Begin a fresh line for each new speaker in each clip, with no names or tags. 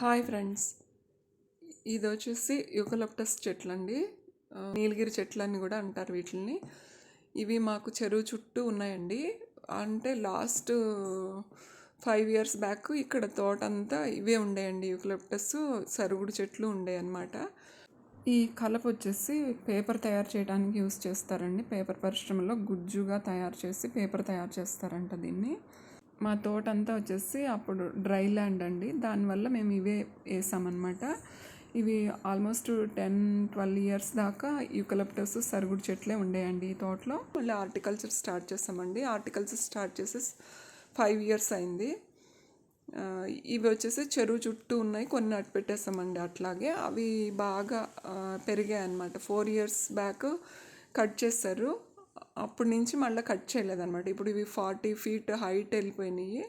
Hi friends. ఇది వచ్చేసి యూకలప్టస్ చెట్లు అండి నీలగిరి చెట్లు అని కూడా అంటారు వీటిని ఇవి మాకు చెరువు చుట్టూ ఉన్నాయండి. అంటే లాస్ట్ ఫైవ్ ఇయర్స్ బ్యాక్ ఇక్కడ తోట అంతా ఇవే ఉండేయండి యూకలప్టస్ సరుగుడు చెట్లు ఉండే అన్నమాట ఈ కలప వచ్చేసి పేపర్ తయారు చేయడానికి యూస్ చేస్తారండి. పేపర్ పరిశ్రమలో గుజ్జుగా తయారు చేసి పేపర్ తయారు చేస్తారంట దీన్ని. మా తోట అంతా వచ్చేసి అప్పుడు డ్రై ల్యాండ్ అండి. దానివల్ల మేము ఇవే వేసామన్నమాట. ఇవి ఆల్మోస్ట్ టెన్ ట్వెల్వ్ ఇయర్స్ దాకా యూకలప్టస్ సరుగుడు చెట్లే ఉండేయండి ఈ తోటలో. మళ్ళీ ఆర్టికల్చర్ స్టార్ట్ చేసామండి. ఆర్టికల్చర్ స్టార్ట్ చేసి ఫైవ్ ఇయర్స్ అయింది. ఇవి వచ్చేసి చెరువు చుట్టూ ఉన్నాయి. కొన్ని అట్టు పెట్టేస్తామండి అట్లాగే. అవి బాగా పెరిగాయి అన్నమాట ఫోర్ ఇయర్స్ బ్యాక్ కట్ చేస్తారు అప్పటి నుంచి మళ్ళీ కట్ చేయలేదన్నమాట. ఇప్పుడు ఇవి ఫార్టీ ఫీట్ హైట్ వెళ్ళిపోయినాయి.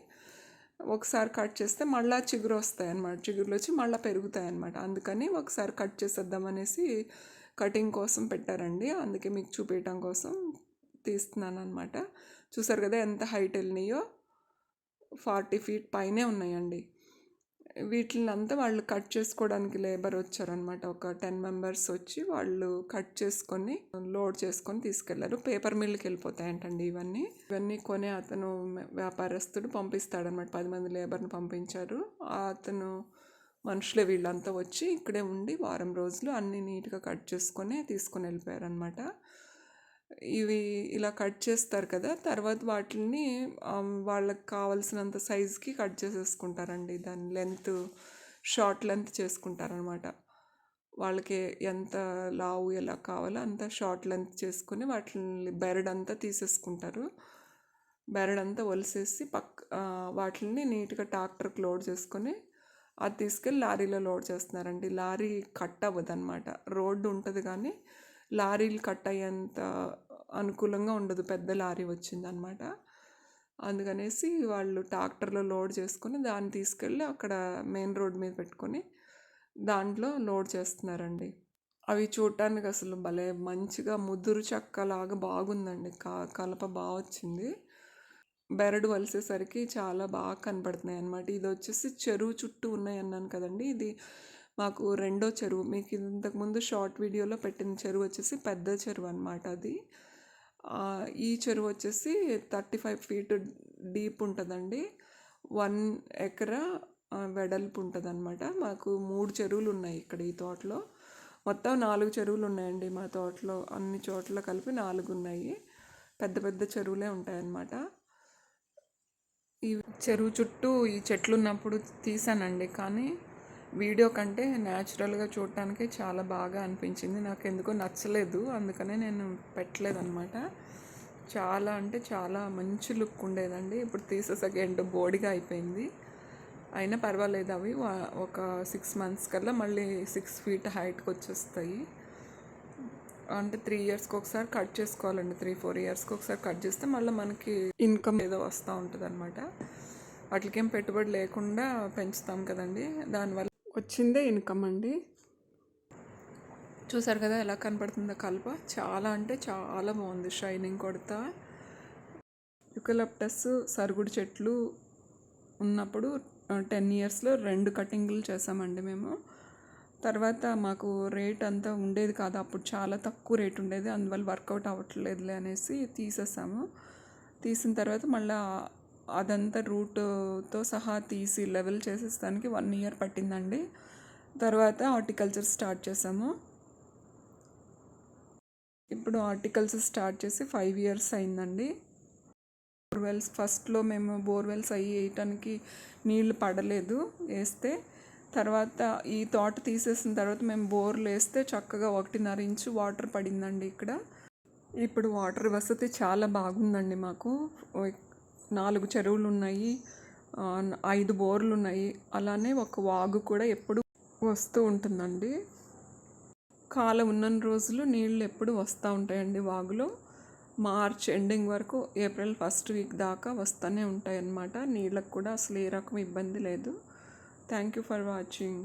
ఒకసారి కట్ చేస్తే మళ్ళీ చిగురు వస్తాయి అన్నమాట చిగురులు వచ్చి మళ్ళీ పెరుగుతాయి అన్నమాట అందుకని ఒకసారి కట్ చేసేద్దాం అనేసి కటింగ్ కోసం పెట్టారండి. అందుకే మీకు చూపించడం కోసం తీస్తున్నాను అనమాట చూసారు కదా ఎంత హైట్ వెళ్ళినాయో? ఫార్టీ ఫీట్ పైనే ఉన్నాయండి. వీటిని అంతా వాళ్ళు కట్ చేసుకోవడానికి లేబర్ వచ్చారనమాట ఒక టెన్ మెంబర్స్ వచ్చి వాళ్ళు కట్ చేసుకొని లోడ్ చేసుకొని తీసుకెళ్ళారు. పేపర్ మిల్కి వెళ్ళిపోతాయంటండి ఇవన్నీ. ఇవన్నీ కొనే అతను వ్యాపారస్తుడు పంపిస్తాడనమాట పది మంది లేబర్ని పంపించారు. అతను మనుషులే వీళ్ళంతా వచ్చి ఇక్కడే ఉండి వారం రోజులు అన్ని నీట్గా కట్ చేసుకొని తీసుకొని వెళ్ళిపోయారనమాట ఇవి ఇలా కట్ చేస్తారు కదా తర్వాత వాటిని వాళ్ళకి కావలసినంత సైజుకి కట్ చేసేసుకుంటారండి. దాని లెంత్ షార్ట్ లెంత్ చేసుకుంటారనమాట వాళ్ళకి ఎంత లావు ఎలా కావాలో అంత షార్ట్ లెంత్ చేసుకొని వాటిని బెరడ్ అంతా తీసేసుకుంటారు. బెరడ్ అంతా ఒలిసేసి పక్ వాటిని నీట్గా ట్రాక్టర్కి లోడ్ చేసుకొని అది తీసుకెళ్ళి లారీలో లోడ్ చేస్తున్నారండి. లారీ కట్ అవ్వదు అనమాట రోడ్డు ఉంటుంది కానీ లారీలు కట్ అయ్యేంత అనుకూలంగా ఉండదు. పెద్ద లారీ వచ్చిందనమాట. అందుకనేసి వాళ్ళు ట్రాక్టర్లో లోడ్ చేసుకొని దాన్ని తీసుకెళ్ళి అక్కడ మెయిన్ రోడ్ మీద పెట్టుకొని దాంట్లో లోడ్ చేస్తున్నారండి. అవి చూడటానికి అసలు భలే మంచిగా ముదురు చక్కలాగా బాగుందండి. కా కలప బాగా వచ్చింది. బెరడు వలిసేసరికి చాలా బాగా కనపడుతున్నాయి అన్నమాట ఇది వచ్చేసి చెరువు చుట్టూ ఉన్నాయి అన్నాను కదండి. ఇది మాకు రెండో చెరువు మీకు ఇంతకుముందు షార్ట్ వీడియోలో పెట్టిన చెరువు వచ్చేసి పెద్ద చెరువు అనమాట అది. ఈ చెరువు వచ్చేసి థర్టీ ఫైవ్ ఫీట్ డీప్ ఉంటుందండి. వన్ ఎకరా వెడల్పు ఉంటుంది అనమాట మాకు మూడు చెరువులు ఉన్నాయి ఇక్కడ ఈ తోటలో. మొత్తం నాలుగు చెరువులు ఉన్నాయండి మా తోటలో. అన్ని చోట్ల కలిపి నాలుగు ఉన్నాయి. పెద్ద పెద్ద చెరువులే ఉంటాయన్నమాట. ఈ చెరువు చుట్టూ ఈ చెట్లు ఉన్నప్పుడు తీసానండి కానీ వీడియో కంటే న్యాచురల్గా చూడటానికి చాలా బాగా అనిపించింది. నాకు ఎందుకో నచ్చలేదు. అందుకనే నేను పెట్టలేదు అనమాట చాలా అంటే చాలా మంచి లుక్ ఉండేదండి. ఇప్పుడు తీసేసాక ఎండ బోడిగా అయిపోయింది. అయినా పర్వాలేదు అవి. ఒక సిక్స్ మంత్స్ కల్లా మళ్ళీ సిక్స్ ఫీట్ హైట్కి వచ్చేస్తాయి. అంటే త్రీ ఇయర్స్కి ఒకసారి కట్ చేసుకోవాలండి. త్రీ ఫోర్ ఇయర్స్కి ఒకసారి కట్ చేస్తే మళ్ళీ మనకి ఇన్కమ్ ఏదో వస్తూ ఉంటుంది అనమాట వాటికేం పెట్టుబడి లేకుండా పెంచుతాం కదండి. దానివల్ల వచ్చిందే ఇన్కమ్ అండి. చూసారు కదా ఎలా కనపడుతుందో కలప. చాలా అంటే చాలా బాగుంది. షైనింగ్ కొడతా. యుకలప్టస్ సరుగుడు చెట్లు ఉన్నప్పుడు టెన్ ఇయర్స్లో రెండు కటింగ్లు చేసామండి మేము. తర్వాత మాకు రేట్ అంతా ఉండేది కాదు. అప్పుడు చాలా తక్కువ రేట్ ఉండేది. అందువల్ల వర్కౌట్ అవ్వట్లేదులే అనేసి తీసేసాము. తీసిన తర్వాత మళ్ళీ అదంతా రూట్తో సహా తీసి లెవెల్ చేసేస్తానికి వన్ ఇయర్ పట్టిందండి. తర్వాత హార్టికల్చర్ స్టార్ట్ చేసాము. ఇప్పుడు హార్టికల్చర్ స్టార్ట్ చేసి ఫైవ్ ఇయర్స్ అయిందండి. బోర్వెల్స్ ఫస్ట్లో మేము బోర్వెల్స్ అయ్యి వేయటానికి నీళ్ళు పడలేదు వేస్తే తర్వాత ఈ తోట తీసేసిన తర్వాత మేము బోర్లు వేస్తే చక్కగా ఒకటిన్నర ఇంచు వాటర్ పడిందండి ఇక్కడ. ఇప్పుడు వాటర్ వసతి చాలా బాగుందండి మాకు. నాలుగు చెరువులు ఉన్నాయి ఐదు బోర్లు ఉన్నాయి అలానే ఒక వాగు కూడా ఎప్పుడు వస్తూ ఉంటుందండి. కాలం ఉన్న రోజులు నీళ్ళు ఎప్పుడు వస్తూ ఉంటాయండి వాగులో. మార్చ్ ఎండింగ్ వరకు ఏప్రిల్ ఫస్ట్ వీక్ దాకా వస్తూనే ఉంటాయన్నమాట. నీళ్ళకు కూడా అసలు ఏ రకం ఇబ్బంది లేదు. Thank you for watching.